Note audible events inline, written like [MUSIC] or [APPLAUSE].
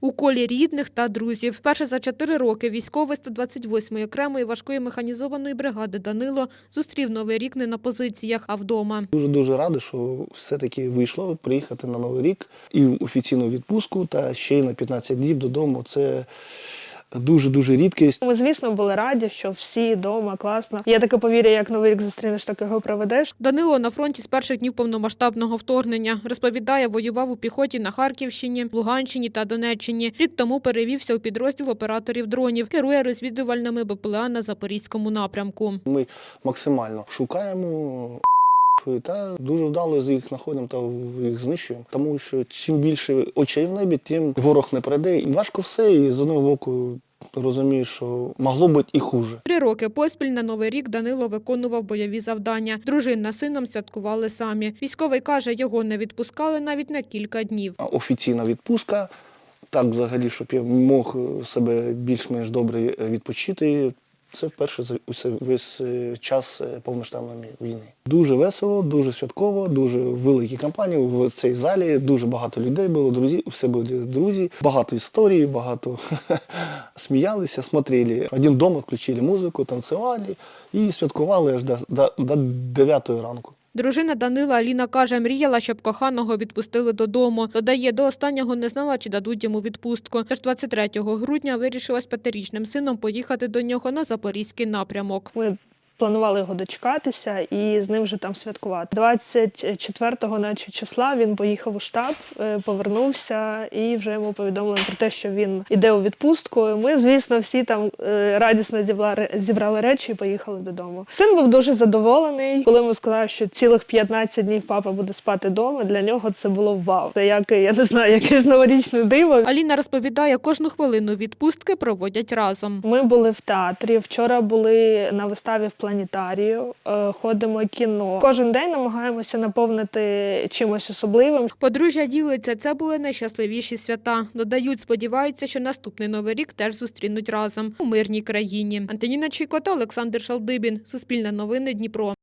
у колі рідних та друзів. Перше за чотири роки військовий 128-ї окремої важкої механізованої бригади Данило зустрів новий рік не на позиціях, а вдома. Дуже дуже радий, що все-таки вийшло приїхати на новий рік і в офіційну відпустку, та ще й на 15 днів додому. Це дуже дуже рідкість. Ми, звісно, були раді, що всі вдома класно. Є таке повір'я, як новий рік зустрінеш, так його проведеш. Данило на фронті з перших днів повномасштабного вторгнення. Розповідає, воював у піхоті на Харківщині, Луганщині та Донеччині. Рік тому перевівся у підрозділ операторів дронів, керує розвідувальними БПЛА на Запорізькому напрямку. Ми максимально шукаємо. Та дуже вдало з їх знаходимо та їх знищуємо. Тому що чим більше очей в небі, тим ворог не прийде. І важко все, і з одного боку розумієш, що могло бути і хуже. Три роки поспіль на новий рік Данило виконував бойові завдання. Дружина з сином святкували самі. Військовий каже, його не відпускали навіть на кілька днів. Офіційна відпустка. Так, взагалі, щоб я мог себе більш-менш добре відпочити. Це вперше за усе- весь е, час е, повномасштабної війни. Дуже весело, дуже святково, дуже великі компанії. В цій залі дуже багато людей було, друзі, все були друзі, багато історій, багато [LAUGHS] сміялися, смотрели. Один дома включили музику, танцювали і святкували аж до, до, до 9 ранку. Дружина Данила Аліна каже, мріяла, щоб коханого відпустили додому. Додає, до останнього не знала, чи дадуть йому відпустку. Тож 23 грудня вирішила з п'ятирічним сином поїхати до нього на запорізький напрямок. Ми планували його дочекатися і з ним вже там святкувати. 24-го, наче числа, він поїхав у штаб, е, повернувся і вже йому повідомили про те, що він іде у відпустку. Ми, звісно, всі там е, радісно зібрали, зібрали речі і поїхали додому. Син був дуже задоволений, коли ми сказали, що цілих 15 днів папа буде спати вдома. Для нього це було вау. Це як я не знаю, якесь новорічне диво. Аліна розповідає, кожну хвилину відпустки проводять разом. Ми були в театрі. Вчора були на виставі в планетарію, е, ходимо кіно. Кожен день намагаємося наповнити чимось особливим. Подружжя ділиться, це були найщасливіші свята. Додають, сподіваються, що наступний новий рік теж зустрінуть разом у мирній країні. Антоніна Чікота, Олександр Шалдибін. Суспільне новини Дніпро.